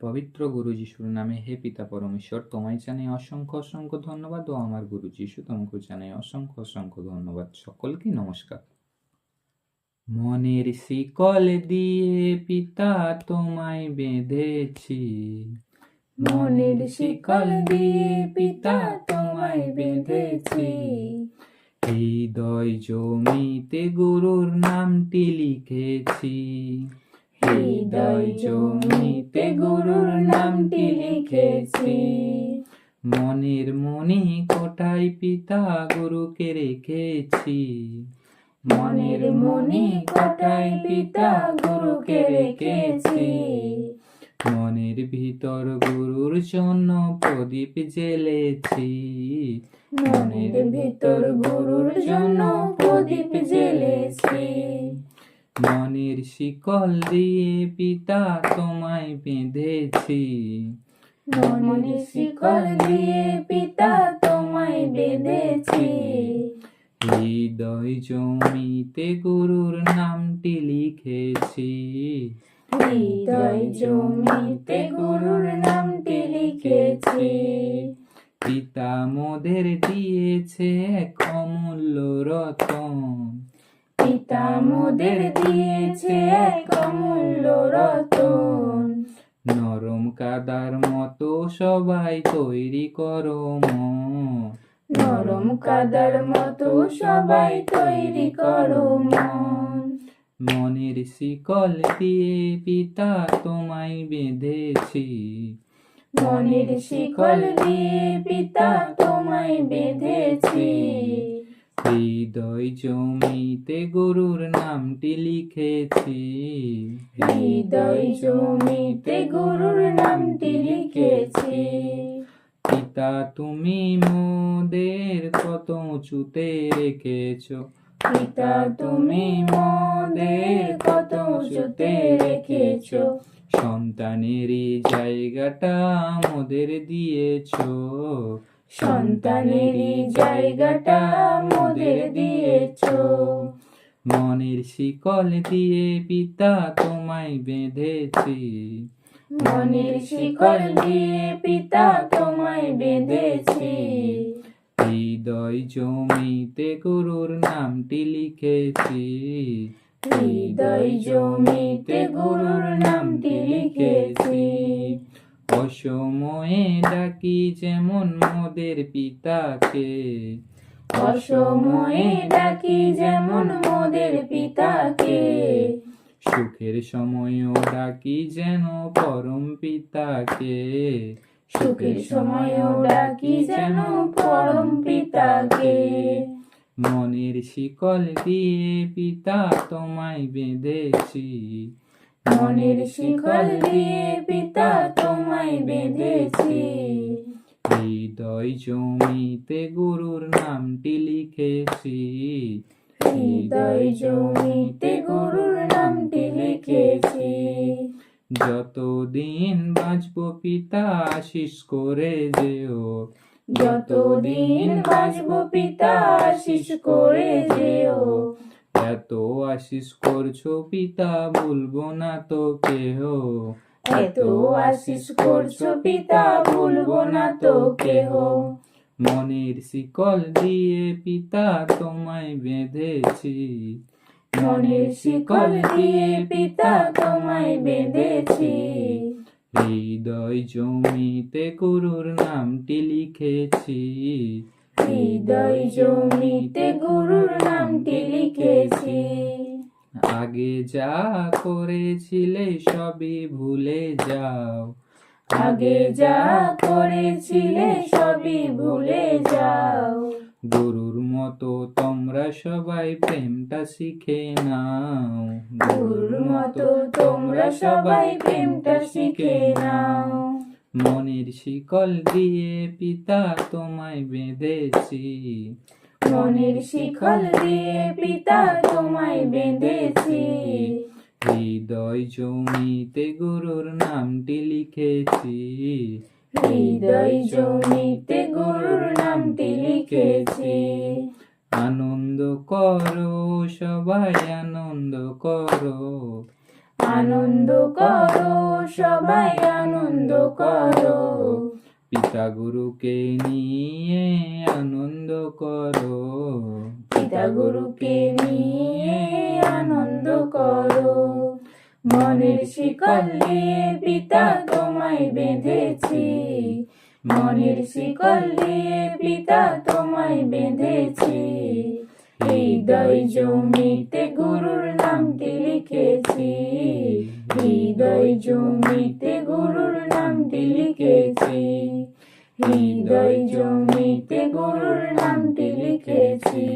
পবিত্র গুরু যিশুর নামে, হে পিতা পরমেশ্বর, তোমায় জানাই অসংখ্য অসংখ্য ধন্যবাদ ও আমার গুরু যিশু তোমাকে জানাই অসংখ্য অসংখ্য ধন্যবাদ। সকলকে নমস্কার। মনের শিকল দিয়ে পিতা তোমায় বেঁধেছি। মনের শিকল দিয়ে পিতা তোমায় বেঁধেছি। হৃদয় জমিতে গুরুর নামটি লিখেছি। হৃদয় জমিতে গুরুর নামটি লিখেছি। মনের মনি কোটায় পিতা গুরুকে রেখেছি। মনের মনি কটাই পিতা গুরুকে রেখেছি। মনের ভিতর গুরুর জন্য প্রদীপ জ্বেলেছি। মনের ভিতর গুরুর জন্য প্রদীপ জ্বেলেছি। মনের শিকল দিয়ে পিতা তোমায় বেঁধেছি। মনের শিকল দিয়ে পিতা তোমায় বেঁধেছি। হৃদয় জমিতে গুরুর নামটি লিখেছি। হৃদয় জমিতে গুরুর নামটি লিখেছি। পিতা মোদের দিয়েছে এক অমূল্য রতন। পিতা মোদের দিয়েছে এক অমূল্য রতন। নরম কাদার মতো সবাই তৈরি করো মন। নরম কাদার মতো সবাই তৈরি করো মন। মনের শিকল দিয়ে পিতা তোমায় বেঁধেছি। মনের শিকল দিয়ে পিতা তোমায় বেঁধেছি। হৃদয় জমিতে গুরুর নামটি লিখেছি। হৃদয় জমিতে গুরুর নামটি লিখেছি। পিতা তুমি মোদের কত উঁচুতে রেখেছো? পিতা তুমি মোদের কত উঁচুতে রেখেছো? সন্তানেরই জায়গাটা মোদের দিয়েছ। সন্তানেরই জায়গাটা মোদের দিয়েছ। মনের শিকল দিয়ে পিতা তোমায় বেঁধেছি। মনের শিকল দিয়ে পিতা তোমায় বেঁধেছি। হৃদয় জমিতে গুরুর নামটি লিখেছি। হৃদয় জমিতে গুরুর নামটি লিখেছি। অসময়ে ডাকি যেমন মোদের পিতাকে। অসময়ে ডাকি যেমন মোদের পিতাকে। সুখের সময়ও ডাকি যেন পরম পিতাকে। সুখের সময়ও ডাকি যেন পরম পিতাকে। মনের শিকল দিয়ে পিতা তোমায় বেঁধেছি। মনের শিকল দিয়ে পিতা তোমায় বেঁধেছি। হৃদয় জমিতে গুরুর নামটি লিখেছি। হৃদয় জমিতে গুরুর নামটি লিখেছি। যতদিন বাঁচবো পিতা আশিস করে যেও। যতদিন বাঁচব পিতা আশিস করে যেও। এত আশিস করছ পিতা ভুলবো না তো কেহ। এত আশিস করছ পিতা ভুলবো না তো কেহ। মনের শিকল দিয়ে পিতা তোমায় বেঁধেছি। মনের শিকল দিয়ে পিতা তোমায় বেঁধেছি। হৃদয় জমিতে গুরুর নামটি লিখেছি। হৃদয় জমিতে গুরুর নামটি লিখেছি। আগে যা করেছিলে সবই ভুলে যাও। আগে যা করেছিলে সবই ভুলে যাও। গুরুর মতো তোমরা সবাই প্রেমটা শিখে নাও। গুরুর মতো তোমরা সবাই প্রেমটা শিখে নাও। মনের শিকল দিয়ে পিতা তোমায় বেঁধেছি। মনের শিকল দিয়ে পিতা তোমায় বেঁধেছি। হৃদয় জমিতে গুরুর নামটি লিখেছি। হৃদয় জমিতে গুরুর নামটি লিখেছি। আনন্দ করো সবাই আনন্দ করো। আনন্দ করো সবাই আনন্দ করো। পিতা গুরুকে নিয়ে আনন্দ করো। পিতা গুরুকে নিয়ে আনন্দ করো। মনের শিকল পিতা তোমায় বেঁধেছি। মনের শিকল পিতা তোমায় বেঁধেছি। হৃদয় জমিতে গুরুর নামটি লিখেছি। হৃদয় জমিতে গুরুর নামটি লিখেছি। হৃদয় জমিতে গুরুর নামটি লিখেছি।